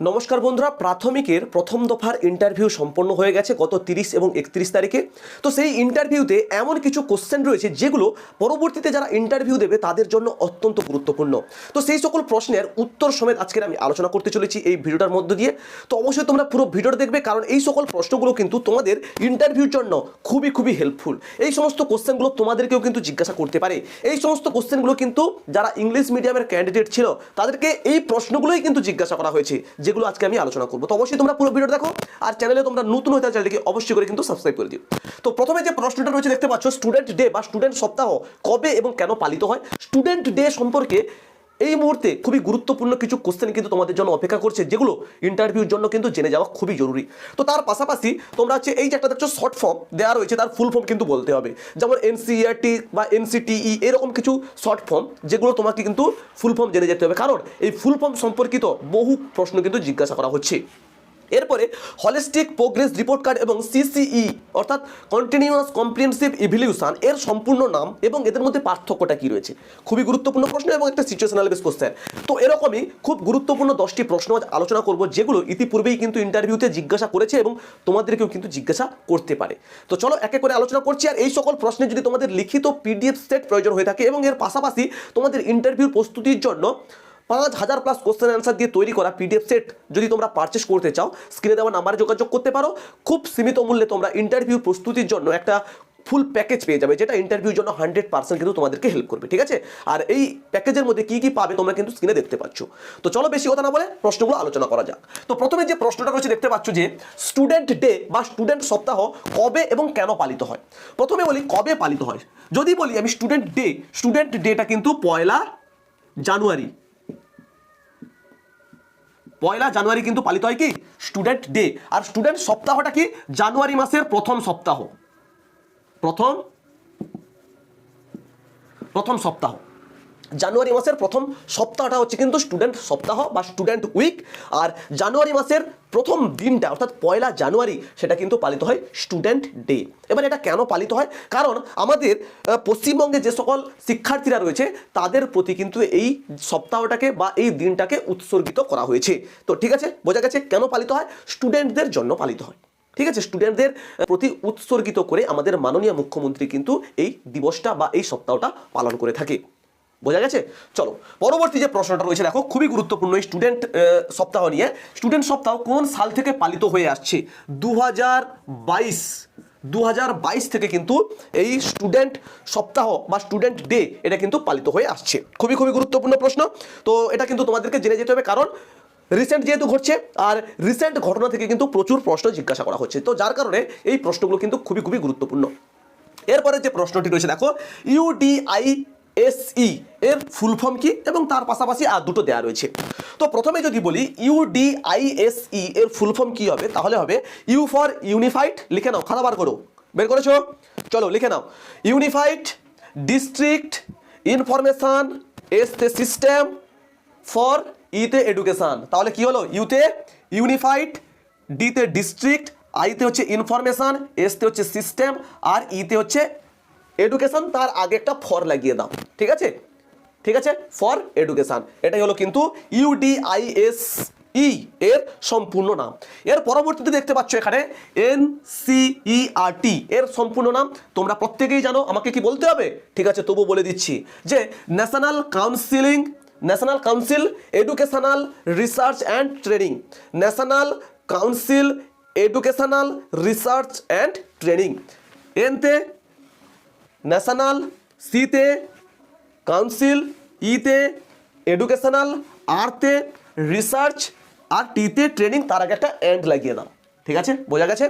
নমস্কার বন্ধুরা, প্রাথমিকের প্রথম দফার ইন্টারভিউ সম্পন্ন হয়ে গেছে গত তিরিশ এবং একত্রিশ তারিখে। তো সেই ইন্টারভিউতে এমন কিছু কোশ্চেন রয়েছে যেগুলো পরবর্তীতে যারা ইন্টারভিউ দেবে তাদের জন্য অত্যন্ত গুরুত্বপূর্ণ। তো সেই সকল প্রশ্নের উত্তর সমেত আজকের আমি আলোচনা করতে চলেছি এই ভিডিওটার মধ্য দিয়ে। তো অবশ্যই তোমরা পুরো ভিডিওটা দেখবে, কারণ এই সকল প্রশ্নগুলো কিন্তু তোমাদের ইন্টারভিউর জন্য খুবই খুবই হেল্পফুল এই সমস্ত কোশ্চেনগুলো তোমাদেরকেও কিন্তু জিজ্ঞাসা করতে পারে। এই সমস্ত কোশ্চেনগুলো কিন্তু যারা ইংলিশ মিডিয়ামের ক্যান্ডিডেট ছিল, তাদেরকে এই প্রশ্নগুলোই কিন্তু জিজ্ঞাসা করা হয়েছে। যেগুলো আজকে আমি আলোচনা করব। তো অবশ্যই তোমরা পুরো ভিডিও দেখো আর চ্যানেলে তোমরা নতুন হয়ে চ্যানেলটিকে অবশ্যই করে কিন্তু সাবস্ক্রাইব করে দিও। তো প্রথমে যে প্রশ্নটা রয়েছে, দেখতে পাচ্ছ স্টুডেন্ট ডে বা স্টুডেন্ট সপ্তাহ কবে এবং কেন পালিত হয়? স্টুডেন্ট ডে সম্পর্কে এই মুহূর্তে খুবই গুরুত্বপূর্ণ কিছু কোশ্চেন কিন্তু তোমাদের জন্য অপেক্ষা করছে, যেগুলো ইন্টারভিউর জন্য কিন্তু জেনে যাওয়া খুবই জরুরি। তো তার পাশাপাশি তোমরা হচ্ছে এই যে একটা দেখছ শর্ট ফর্ম দেওয়া রয়েছে তার ফুল ফর্ম কিন্তু বলতে হবে। যেমন এনসিইআরটি বা এনসিটিই এরকম কিছু শর্ট ফর্ম যেগুলো তোমাকে কিন্তু ফুল ফর্ম জেনে যেতে হবে। কারণ এই ফুল ফর্ম সম্পর্কিত বহু প্রশ্ন কিন্তু জিজ্ঞাসা করা হচ্ছে। এরপরে হলিস্টিক প্রোগ্রেস রিপোর্ট কার্ড এবং সিসিই অর্থাৎ কন্টিনিউয়াস কম্প্রিহেন্সিভ ইভলিউশন এর সম্পূর্ণ নাম এবং এদের মধ্যে পার্থক্যটা কি রয়েছে? খুবই গুরুত্বপূর্ণ প্রশ্ন এবং একটা সিচুয়েশনাল বেস কোশ্চেন তো এরকমই খুব গুরুত্বপূর্ণ দশটি প্রশ্ন আজ আলোচনা করব, যেগুলো ইতিপূর্বেই কিন্তু ইন্টারভিউতে জিজ্ঞাসা করেছে এবং তোমাদেরকেও কিন্তু জিজ্ঞাসা করতে পারে। তো চলো একে করে আলোচনা করছি আর এই সকল প্রশ্নে যদি তোমাদের লিখিত পিডিএফ সেট প্রয়োজন হয়ে থাকে এবং এর পাশাপাশি তোমাদের ইন্টারভিউ প্রস্তুতির জন্য পাঁচ হাজার প্লাস কোশ্চেন অ্যান্সার দিয়ে তৈরি করা পিডিএফ সেট যদি তোমরা পারচেস করতে চাও স্ক্রিনে দেওয়া নাম্বারে যোগাযোগ করতে পারো। খুব সীমিত মূল্যে তোমরা ইন্টারভিউ প্রস্তুতির জন্য একটা ফুল প্যাকেজ পেয়ে যাবে, যেটা ইন্টারভিউর জন্য হান্ড্রেড পার্সেন্ট কিন্তু তোমাদেরকে হেল্প করবে, ঠিক আছে? আর এই প্যাকেজের মধ্যে কি কি পাবে তোমরা কিন্তু স্ক্রিনে দেখতে পাচ্ছ। তো চলো বেশি কথা না বলে প্রশ্নগুলো আলোচনা করা যাক। তো প্রথমে যে প্রশ্নটা রয়েছে, দেখতে পাচ্ছ যে স্টুডেন্ট ডে বা স্টুডেন্ট সপ্তাহ কবে এবং কেন পালিত হয়? প্রথমে বলি, কবে পালিত হয়? যদি বলি আমি স্টুডেন্ট ডে স্টুডেন্ট ডেটা কিন্তু পয়লা জানুয়ারি। পয়লা জানুয়ারি কিন্তু পালিত হয় কি? স্টুডেন্ট ডে আর স্টুডেন্ট সপ্তাহটা কি? জানুয়ারি মাসের প্রথম সপ্তাহ। প্রথম? প্রথম সপ্তাহ। জানুয়ারি মাসের প্রথম সপ্তাহটা হচ্ছে কিন্তু স্টুডেন্ট সপ্তাহ বা স্টুডেন্ট উইক আর জানুয়ারি মাসের প্রথম দিনটা, অর্থাৎ পয়লা জানুয়ারি, সেটা কিন্তু পালিত হয় স্টুডেন্ট ডে এবার এটা কেন পালিত হয়? কারণ আমাদের পশ্চিমবঙ্গে যে সকল শিক্ষার্থীরা রয়েছে, তাদের প্রতি কিন্তু এই সপ্তাহটাকে বা এই দিনটাকে উৎসর্গিত করা হয়েছে। তো ঠিক আছে, বোঝা গেছে কেন পালিত হয়? স্টুডেন্টদের জন্য পালিত হয়। ঠিক আছে স্টুডেন্টদের প্রতি উৎসর্গিত করে আমাদের মাননীয় মুখ্যমন্ত্রী কিন্তু এই দিবসটা বা এই সপ্তাহটা পালন করে থাকে। বোঝা গেছে? চলো, পরবর্তী যে প্রশ্নটা রয়েছে, দেখো, খুবই গুরুত্বপূর্ণ স্টুডেন্ট সপ্তাহ নিয়ে। স্টুডেন্ট সপ্তাহ কোন সাল থেকে পালিত হয়ে আসছে? দু হাজার বাইশ দু থেকে কিন্তু এই স্টুডেন্ট সপ্তাহ বা স্টুডেন্ট ডে এটা কিন্তু পালিত হয়ে আসছে। খুবই খুবই গুরুত্বপূর্ণ প্রশ্ন। তো এটা কিন্তু তোমাদেরকে জেনে যেতে হবে, কারণ রিসেন্ট যেহেতু ঘটছে, আর রিসেন্ট ঘটনা থেকে কিন্তু প্রচুর প্রশ্ন জিজ্ঞাসা করা হচ্ছে। তো যার কারণে এই প্রশ্নগুলো কিন্তু খুবই খুবই গুরুত্বপূর্ণ। এরপরে যে প্রশ্নটি রয়েছে, দেখো ইউডিআই এসই এর ফুল ফর্ম কি এবং তার পাশাপাশি আর দুটো দেওয়া রয়েছে। তো প্রথমে যদি বলি ইউডিআইএসই এর ফুল ফর্ম কি হবে, তাহলে হবে ইউ ফর ইউনিফাইড, লিখে নাও, খাতা বার করো। বের করেছ? চলো, লিখে নাও। Unified district information S system for ইতে এডুকেশন। তাহলে কি হলো? ইউতে ইউনিফাইড ডিতে ডিস্ট্রিক্ট আইতে হচ্ছে ইনফরমেশন এসতে হচ্ছে সিস্টেম, আর ইতে হচ্ছে এডুকেশন তার আগে একটা ফর লাগিয়ে দাও, ঠিক আছে? ঠিক আছে? ফর এডুকেশন এটাই হলো কিন্তু ইউডিআইএস ই এর সম্পূর্ণ নাম। এর পরবর্তীতে দেখতে পাচ্ছ এখানে এন টি এর সম্পূর্ণ নাম। তোমরা প্রত্যেকেই জানো, আমাকে কি বলতে হবে? ঠিক আছে তবু বলে দিচ্ছি যে national counselling national council educational research and training national council educational research and training এনতে ন্যাশনাল সিতে কাউন্সিল ইতে এডুকেশনাল আরতে রিসার্চ আর টিতে ট্রেনিং তার আগে একটা এন্ড লাগিয়ে দাও। ঠিক আছে? বোঝা গেছে?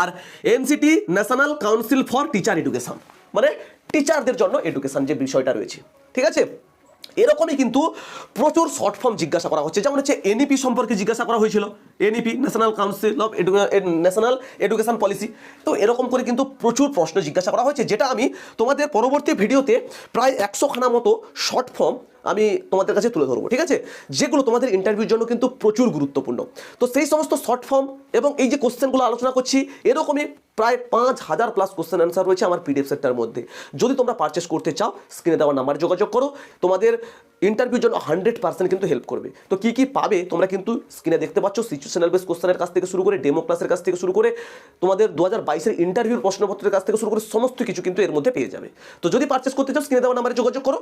আর NCT national council for teacher education মানে টিচারদের জন্য এডুকেশন যে বিষয়টা রয়েছে। ঠিক আছে? এরকমই কিন্তু প্রচুর শর্ট ফর্ম জিজ্ঞাসা করা হচ্ছে। যেমন হচ্ছে এনইপি সম্পর্কে জিজ্ঞাসা করা হয়েছিল। NEP national council of national education policy তো এরকম করে কিন্তু প্রচুর প্রশ্ন জিজ্ঞাসা করা হয়েছে, যেটা আমি তোমাদের পরবর্তী ভিডিওতে প্রায় একশো খানা মতো শর্ট ফর্ম আমি তোমাদের কাছে তুলে ধরবো, ঠিক আছে? যেগুলো তোমাদের ইন্টারভিউর জন্য কিন্তু প্রচুর গুরুত্বপূর্ণ। তো সেই সমস্ত শর্ট ফর্ম এবং এই যে কোশ্চেনগুলো আলোচনা করছি, এরকমই প্রায় পাঁচ হাজার প্লাস কোশ্চেন অ্যান্সার রয়েছে আমার পিডিএফ সেটটার মধ্যে। যদি তোমরা পারচেস করতে চাও স্ক্রিনে দেওয়ার নাম্বারে যোগাযোগ করো। তোমাদের ইন্টারভিউর জন্য হান্ড্রেড পার্সেন্ট কিন্তু হেল্প করবে। তো কী কী পাবে, তোমরা কিন্তু স্ক্রিনে দেখতে পাচ্ছ। সিচুয়েশনাল বেস কোশ্চেনের কাছ থেকে শুরু করে ডেমো ক্লাসের কাছ থেকে শুরু করে, তোমাদের দু হাজার বাইশের ইন্টারভিউর প্রশ্নপত্রের কাছ থেকে শুরু করে, সমস্ত কিছু কিন্তু এর মধ্যে পেয়ে যাবে। তো যদি পারচেস করতে চাও স্ক্রিনে দেওয়া নাম্বারে যোগাযোগ করো।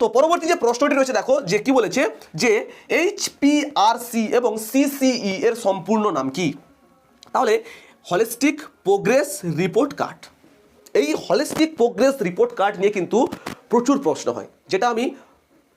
তো পরবর্তী যে প্রশ্নটি রয়েছে, দেখো, যে কি বলেছে, যে এইচপিআরসি এবং সিসিই এর সম্পূর্ণ নাম কি? তাহলে হলিস্টিক প্রোগ্রেস রিপোর্ট কার্ড এই হলিস্টিক প্রোগ্রেস রিপোর্ট কার্ড নিয়ে কিন্তু প্রচুর প্রশ্ন হয়, যেটা আমি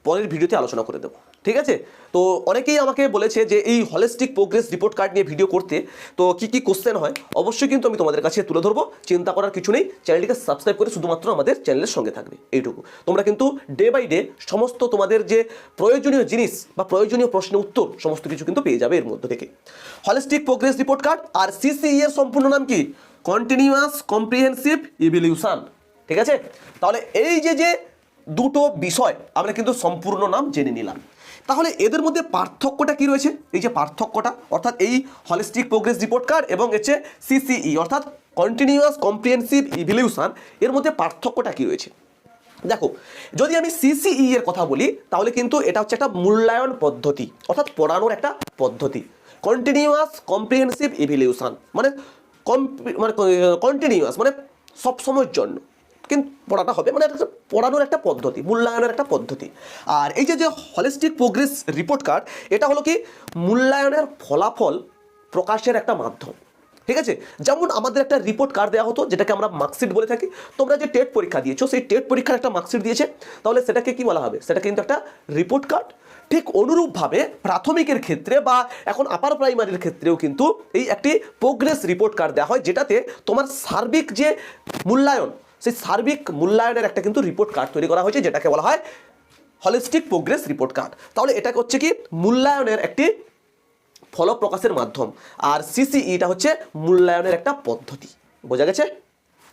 পরের ভিডিওতে আলোচনা করে দেবো। ঠিক আছে? তো অনেকেই আমাকে বলেছে যে এই হলিস্টিক প্রোগ্রেস রিপোর্ট কার্ড নিয়ে ভিডিও করতে। তো কি কি কোশ্চেন হয়? অবশ্যই কিন্তু আমি তোমাদের কাছে তুলে ধরবো। চিন্তা করার কিছু নেই। চ্যানেলটিকে সাবস্ক্রাইব করে শুধুমাত্র আমাদের চ্যানেলের সঙ্গে থাকবে। এইটুকু। তোমরা কিন্তু ডে বাই ডে সমস্ত তোমাদের যে প্রয়োজনীয় জিনিস বা প্রয়োজনীয় প্রশ্নের উত্তর, সমস্ত কিছু কিন্তু পেয়ে যাবে এর মধ্যে থেকে। হলিস্টিক প্রোগ্রেস রিপোর্ট কার্ড আর সিসিই এর সম্পূর্ণ নাম কি? কন্টিনিউয়াস কম্প্রিহেন্সিভ ইভলিউশন ঠিক আছে? তাহলে এই যে যে দুটো বিষয়, আমরা কিন্তু সম্পূর্ণ নাম জেনে নিলাম। তাহলে এদের মধ্যে পার্থক্যটা কি রয়েছে? এই যে পার্থক্যটা, অর্থাৎ এই হলিস্টিক প্রোগ্রেস রিপোর্ট কার্ড এবং হচ্ছে সিসিই অর্থাৎ কন্টিনিউয়াস কম্প্রিহেন্সিভ ইভলিউশন এর মধ্যে পার্থক্যটা কি রয়েছে? দেখো, যদি আমি সিসিই এর কথা বলি, তাহলে কিন্তু এটা হচ্ছে একটা মূল্যায়ন পদ্ধতি, অর্থাৎ পড়ানোর একটা পদ্ধতি। কন্টিনিউয়াস কম্প্রিহেন্সিভ ইভলিউশন মানে মানে কন্টিনিউয়াস মানে সবসময়ের জন্য। কিন্তু পড়াটা হবে মানে পড়ানোর একটা পদ্ধতি, মূল্যায়নের একটা পদ্ধতি। আর এই যে যে হলিস্টিক প্রোগ্রেস রিপোর্ট কার্ড এটা হলো কি, মূল্যায়নের ফলাফল প্রকাশের একটা মাধ্যম। ঠিক আছে? যেমন আমাদের একটা রিপোর্ট কার্ড দেওয়া হতো, যেটাকে আমরা মার্কশিট বলে থাকি। তোমরা যে টেট পরীক্ষা দিয়েছ, সেই টেট পরীক্ষার একটা মার্কশিট দিয়েছে। তাহলে সেটাকে কি বলা হবে? সেটা কিন্তু একটা রিপোর্ট কার্ড ঠিক অনুরূপভাবে প্রাথমিকের ক্ষেত্রে বা এখন আপার প্রাইমারির ক্ষেত্রেও কিন্তু এই একটি প্রোগ্রেস রিপোর্ট কার্ড দেওয়া হয়, যেটাতে তোমার সার্বিক যে মূল্যায়ন সেই সার্বিক মূল্যায়নের একটা কিন্তু রিপোর্ট কার্ড তৈরি করা হয়েছে, যেটাকে বলা হয় হলিস্টিক প্রোগ্রেস রিপোর্ট কার্ড তাহলে এটা হচ্ছে কি? মূল্যায়নের একটি ফল প্রকাশের মাধ্যম। আর সিসিইটা হচ্ছে মূল্যায়নের একটা পদ্ধতি। বোঝা গেছে?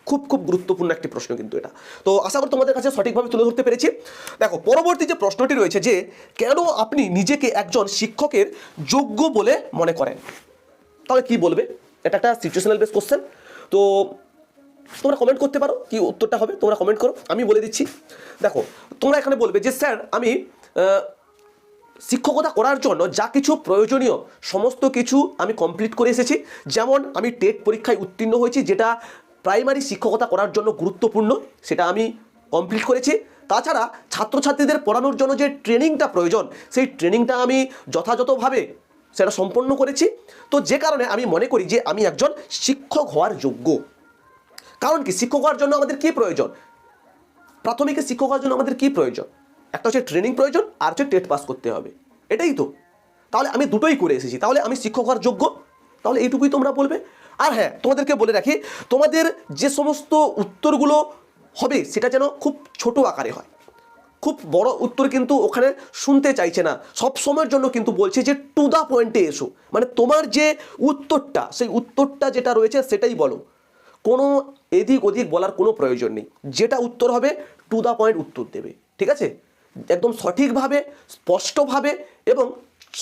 খুব খুব গুরুত্বপূর্ণ একটি প্রশ্ন কিন্তু এটা। তো আশা করি তোমাদের কাছে সঠিকভাবে তুলে ধরতে পেরেছি। দেখো, পরবর্তী যে প্রশ্নটি রয়েছে যে, কেন আপনি নিজেকে একজন শিক্ষকের যোগ্য বলে মনে করেন? তাহলে কি বলবে? এটা একটা সিচুয়েশনাল বেস কোশ্চেন তো তোমরা কমেন্ট করতে পারো কি উত্তরটা হবে, তোমরা কমেন্ট করো, আমি বলে দিচ্ছি। দেখো, তোমরা এখানে বলবে যে, স্যার, আমি শিক্ষকতা করার জন্য যা কিছু প্রয়োজনীয় সমস্ত কিছু আমি কমপ্লিট করে এসেছি। যেমন, আমি টেট পরীক্ষায় উত্তীর্ণ হয়েছি, যেটা প্রাইমারি শিক্ষকতা করার জন্য গুরুত্বপূর্ণ, সেটা আমি কমপ্লিট করেছি। তাছাড়া, ছাত্রছাত্রীদের পড়ানোর জন্য যে ট্রেনিংটা প্রয়োজন, সেই ট্রেনিংটা আমি যথাযথভাবে সেটা সম্পন্ন করেছি। তো যে কারণে আমি মনে করি যে, আমি একজন শিক্ষক হওয়ার যোগ্য। কারণ কি? শিক্ষক হওয়ার জন্য আমাদের কি প্রয়োজন? প্রাথমিকে শিক্ষক হওয়ার জন্য আমাদের কি প্রয়োজন? একটা হচ্ছে ট্রেনিং প্রয়োজন, আর হচ্ছে টেট পাস করতে হবে। এটাই তো। তাহলে আমি দুটোই করে এসেছি। তাহলে আমি শিক্ষক হওয়ার যোগ্য? তাহলে এইটুকুই তোমরা বলবে? আর হ্যাঁ তোমাদেরকে বলে রাখি, তোমাদের যে সমস্ত উত্তরগুলো হবে, সেটা যেন খুব ছোট আকারে হয়। খুব বড় উত্তর কিন্তু ওখানে শুনতে চাইছে না। সব সময়ের জন্য কিন্তু বলছে যে টু দা পয়েন্টে এসো। মানে তোমার যে উত্তরটা, সেই উত্তরটা যেটা রয়েছে, সেটাই বলো। কোনো এদিক ওদিক বলার কোনো প্রয়োজন নেই। যেটা উত্তর হবে টু দ্য পয়েন্ট উত্তর দেবে। ঠিক আছে? একদম সঠিকভাবে, স্পষ্টভাবে এবং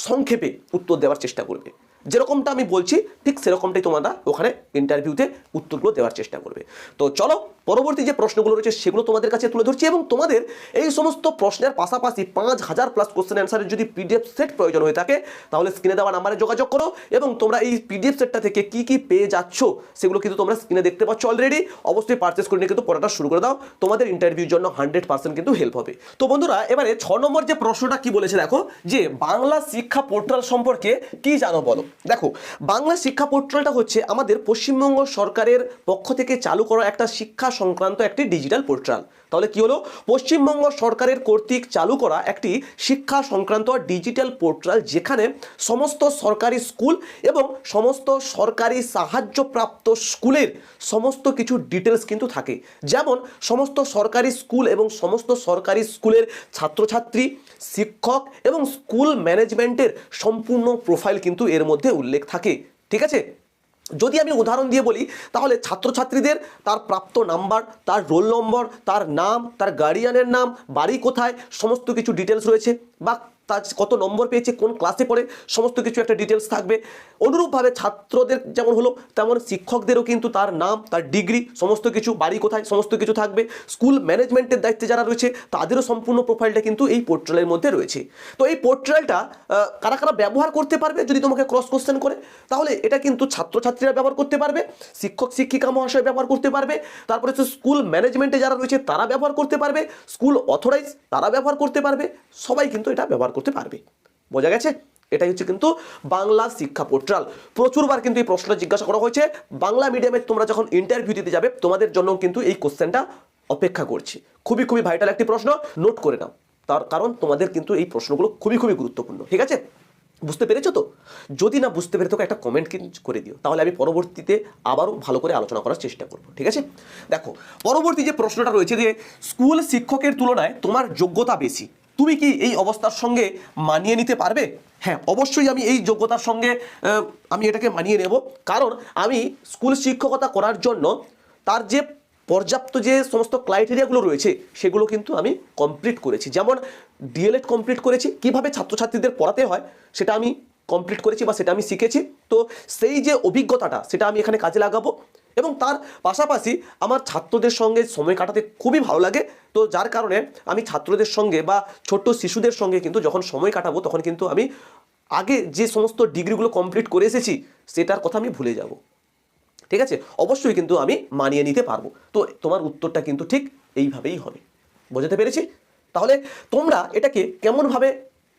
সংক্ষেপে উত্তর দেওয়ার চেষ্টা করবে। যেরকমটা আমি বলছি, ঠিক সেরকমটাই তোমরা ওখানে ইন্টারভিউতে উত্তরগুলো দেওয়ার চেষ্টা করবে। তো চলো, পরবর্তী যে প্রশ্নগুলো রয়েছে সেগুলো তোমাদের কাছে তুলে ধরছি এবং তোমাদের এই সমস্ত প্রশ্নের পাশাপাশি পাঁচ হাজার প্লাস কোশ্চেন অ্যান্সারের যদি পিডিএফ সেট প্রয়োজন হয়ে থাকে, তাহলে স্ক্রিনে দেওয়া নাম্বারে যোগাযোগ করো এবং তোমরা এই পিডিএফ সেটটা থেকে কি কি পেয়ে যাচ্ছ, সেগুলো কিন্তু তোমরা স্ক্রিনে দেখতে পাচ্ছ অলরেডি অবশ্যই পারচেস করে নিয়ে কিন্তু পড়াটা শুরু করে দাও। তোমাদের ইন্টারভিউর জন্য হান্ড্রেড পার্সেন্ট কিন্তু হেল্প হবে। তো বন্ধুরা, এবারে ছ নম্বর যে প্রশ্নটা কি বলেছে দেখো, যে বাংলা শিক্ষা পোর্টাল সম্পর্কে কি জানো বলো? দেখো, বাংলা শিক্ষা পোর্টালটা হচ্ছে আমাদের পশ্চিমবঙ্গ সরকারের পক্ষ থেকে চালু করা একটা শিক্ষা সংক্রান্ত একটি ডিজিটাল পোর্টাল তাহলে কি হলো? পশ্চিমবঙ্গ সরকারের কর্তৃক চালু করা একটি শিক্ষা সংক্রান্ত ডিজিটাল পোর্টাল যেখানে সমস্ত সরকারি স্কুল এবং সমস্ত সরকারি সাহায্যপ্রাপ্ত স্কুলের সমস্ত কিছু ডিটেলস কিন্তু থাকে। যেমন সমস্ত সরকারি স্কুল এবং সমস্ত সরকারি স্কুলের ছাত্রছাত্রী, শিক্ষক এবং স্কুল ম্যানেজমেন্টের সম্পূর্ণ প্রোফাইল কিন্তু এর মধ্যে উল্লেখ থাকে। ঠিক আছে? যদি আমি উদাহরণ দিয়ে বলি, তাহলে ছাত্রছাত্রীদের তার প্রাপ্ত নাম্বার, তার রোল নম্বর, তার নাম, তার গার্ডিয়ানের নাম, বাড়ি কোথায়, সমস্ত কিছু ডিটেলস রয়েছে বা তার কত নম্বর পেয়েছে, কোন ক্লাসে পড়ে, সমস্ত কিছু একটা ডিটেলস থাকবে। অনুরূপভাবে ছাত্রদের যেমন হলো, তেমন শিক্ষকদেরও কিন্তু তার নাম, তার ডিগ্রি সমস্ত কিছু, বাড়ি কোথায়, সমস্ত কিছু থাকবে। স্কুল ম্যানেজমেন্টের দায়িত্বে যারা রয়েছে, তাদেরও সম্পূর্ণ প্রোফাইলটা কিন্তু এই পোর্টালের মধ্যে রয়েছে। তো এই পোর্টালটা কারা কারা ব্যবহার করতে পারবে, যদি তোমাকে ক্রস কোশ্চেন করে, তাহলে এটা কিন্তু ছাত্রছাত্রীরা ব্যবহার করতে পারবে, শিক্ষক, শিক্ষিকা মহাশয় ব্যবহার করতে পারবে। তারপরে হচ্ছে স্কুল ম্যানেজমেন্টে যারা রয়েছে, তারা ব্যবহার করতে পারবে। স্কুল অথরাইজ তারা ব্যবহার করতে পারবে। সবাই কিন্তু এটা ব্যবহার করতে পারবে। বোঝা গেছে? এটাই হচ্ছে কিন্তু বাংলা শিক্ষা পোর্টাল। প্রচুরবার কিন্তু এই প্রশ্নটা জিজ্ঞাসা করা হয়েছে। বাংলা মিডিয়ামে তোমরা যখন ইন্টারভিউ দিতে যাবে, তোমাদের জন্য কিন্তু এই কোশ্চেনটা অপেক্ষা করছে। খুবই খুবই ভাইটাল একটি প্রশ্ন। নোট করে নাও। তার কারণ তোমাদের কিন্তু এই প্রশ্নগুলো খুবই খুবই গুরুত্বপূর্ণ। ঠিক আছে? বুঝতে পেরেছ তো? যদি না বুঝতে পেরে তোকে একটা কমেন্ট করে দিও। তাহলে আমি পরবর্তীতে আবারও ভালো করে আলোচনা করার চেষ্টা করব। ঠিক আছে? দেখো, পরবর্তী যে প্রশ্নটা রয়েছে যে স্কুল শিক্ষকের তুলনায় তোমার যোগ্যতা বেশি। তুমি কি এই অবস্থার সঙ্গে মানিয়ে নিতে পারবে? হ্যাঁ অবশ্যই আমি এই যোগ্যতার সঙ্গে আমি এটাকে মানিয়ে নেব। কারণ আমি স্কুল শিক্ষকতা করার জন্য তার যে পর্যাপ্ত যে সমস্ত ক্রাইটেরিয়াগুলো রয়েছে, সেগুলো কিন্তু আমি কমপ্লিট করেছি। যেমন ডিএলএড কমপ্লিট করেছি, কীভাবে ছাত্রছাত্রীদের পড়াতে হয়, সেটা আমি কমপ্লিট করেছি বা সেটা আমি শিখেছি। তো সেই যে অভিজ্ঞতাটা, সেটা আমি এখানে কাজে লাগাবো। এবং তার পাশাপাশি আমার ছাত্রদের সঙ্গে সময় কাটাতে খুবই ভালো লাগে। তো যার কারণে আমি ছাত্রদের সঙ্গে বা ছোট্ট শিশুদের সঙ্গে কিন্তু যখন সময় কাটাবো, তখন কিন্তু আমি আগে যে সমস্ত ডিগ্রিগুলো কমপ্লিট করে এসেছি, সেটার কথা আমি ভুলে যাব। ঠিক আছে? অবশ্যই কিন্তু আমি মানিয়ে নিতে পারব। তো তোমার উত্তরটা কিন্তু ঠিক এইভাবেই হবে। বোঝাতে পেরেছি? তাহলে তোমরা এটাকে কেমনভাবে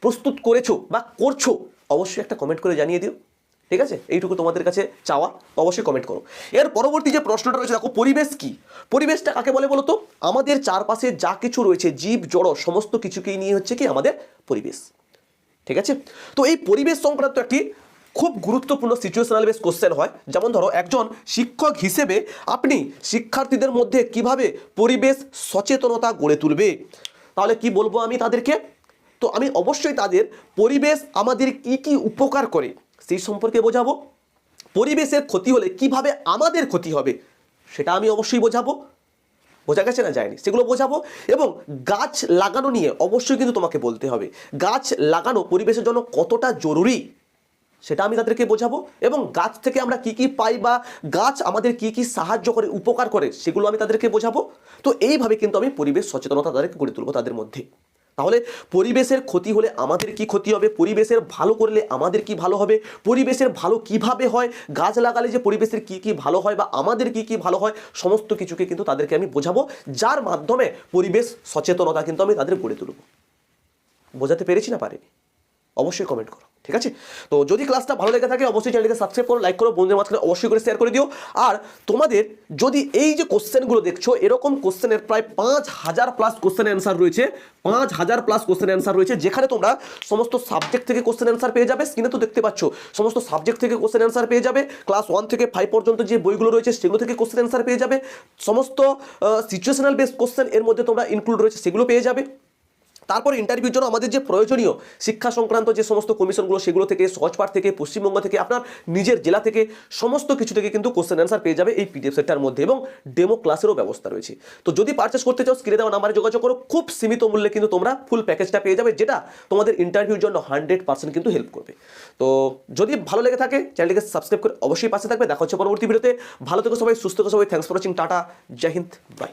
প্রস্তুত করেছ বা করছ, অবশ্যই একটা কমেন্ট করে জানিয়ে দিও। ঠিক আছে? এইটুকু তোমাদের কাছে চাওয়া অবশ্যই কমেন্ট করো। এর পরবর্তী যে প্রশ্নটা রয়েছে, দেখো, পরিবেশ কি? পরিবেশটা কাকে বলে বলো তো আমাদের চারপাশে যা কিছু রয়েছে, জীব, জড়, সমস্ত কিছুকেই নিয়ে হচ্ছে কি আমাদের পরিবেশ। ঠিক আছে? তো এই পরিবেশ সংক্রান্ত একটি খুব গুরুত্বপূর্ণ সিচুয়েশনাল বেস কোশ্চেন হয়। যেমন ধরো, একজন শিক্ষক হিসেবে আপনি শিক্ষার্থীদের মধ্যে কীভাবে পরিবেশ সচেতনতা গড়ে তুলবে? তাহলে কি বলব আমি তাদেরকে? তো আমি অবশ্যই তাদের পরিবেশ আমাদের কি কি উপকার করে? সেই সম্পর্কে বোঝাবো, পরিবেশের ক্ষতি হলে কীভাবে আমাদের ক্ষতি হবে, সেটা আমি অবশ্যই বোঝাবো। বোঝা গেছে না যায়নি? সেগুলো বোঝাবো এবং গাছ লাগানো নিয়ে অবশ্যই কিন্তু তোমাকে বলতে হবে। গাছ লাগানো পরিবেশের জন্য কতটা জরুরি, সেটা আমি তাদেরকে বোঝাবো এবং গাছ থেকে আমরা কি কি পাই বা গাছ আমাদের কি কি সাহায্য করে, উপকার করে, সেগুলো আমি তাদেরকে বোঝাবো। তো এইভাবে কিন্তু আমি পরিবেশ সচেতনতা তাদেরকে গড়ে তুলবো তাদের মধ্যে। তাহলে পরিবেশের ক্ষতি হলে আমাদের কি ক্ষতি হবে? পরিবেশের ভালো করলে আমাদের কি ভালো হবে? পরিবেশের ভালো কীভাবে হয়? গাছ লাগালে যে পরিবেশের কি কি ভালো হয় বা আমাদের কি কি ভালো হয়? সমস্ত কিছুকে কিন্তু তাদেরকে আমি বোঝাবো। যার মাধ্যমে পরিবেশ সচেতনতা কিন্তু আমি তাদের গড়ে তুলব। বোঝাতে পেরেছি না পারিনি? অবশ্যই কমেন্ট করো। ঠিক আছে? তো যদি ক্লাসটা ভালো লেগে থাকে, অবশ্যই চ্যানেলকে সাবস্ক্রাইব করো লাইক করো, বন্ধুদের মাঝখানে অবশ্যই করে শেয়ার করে দিও। আর তোমাদের যদি এই যে কোশ্চেনগুলো দেখছ, এরকম কোশ্চেনের প্রায় পাঁচ হাজার প্লাস কোশ্চেন অ্যান্সার রয়েছে, পাঁচ হাজার প্লাস কোশ্চেন অ্যান্সার রয়েছে, যেখানে তোমরা সমস্ত সাবজেক্ট থেকে কোশ্চেন অ্যান্সার পেয়ে যাবে। স্ক্রিনে তো দেখতে পাচ্ছ, সমস্ত সাবজেক্ট থেকে কোশ্চেন অ্যান্সার পেয়ে যাবে। ক্লাস ওয়ান থেকে ফাইভ পর্যন্ত যে বইগুলো রয়েছে, সেগুলো থেকে কোশ্চেন অ্যান্সার পেয়ে যাবে। সমস্ত সিচুয়েশনাল বেস কোশ্চেন এর মধ্যে তোমরা ইনক্লুড রয়েছে, সেগুলো পেয়ে যাবে। তারপর ইন্টারভিউর জন্য আমাদের যে প্রয়োজনীয় শিক্ষা সংক্রান্ত যে সমস্ত কমিশনগুলো, সেগুলো থেকে, সহজপাঠ থেকে, পশ্চিমবঙ্গ থেকে, আপনার নিজের জেলা থেকে, সমস্ত কিছু থেকে কিন্তু কোশ্চেন অ্যান্সার পেয়ে যাবে এই পিডিএফ সেটটার মধ্যে এবং ডেমো ক্লাসেরও ব্যবস্থা রয়েছে। তো যদি পারচেস করতে চাও স্ক্রিনে দেওয়া নাম্বারে যোগাযোগ করো, খুব সীমিত মূল্যে কিন্তু তোমরা ফুল প্যাকেজটা পেয়ে যাবে, যেটা তোমাদের ইন্টারভিউর জন্য হান্ড্রেড পার্সেন্ট কিন্তু হেল্প করবে। তো যদি ভালো লেগে থাকে চ্যানেলটিকে সাবস্ক্রাইব করে অবশ্যই পাশে থাকবে। দেখা হচ্ছে পরবর্তী ভিডিওতে ভালো থেকো সবাই, সুস্থ থেকো সবাই। Thanks for watching tata, Jai Hind bye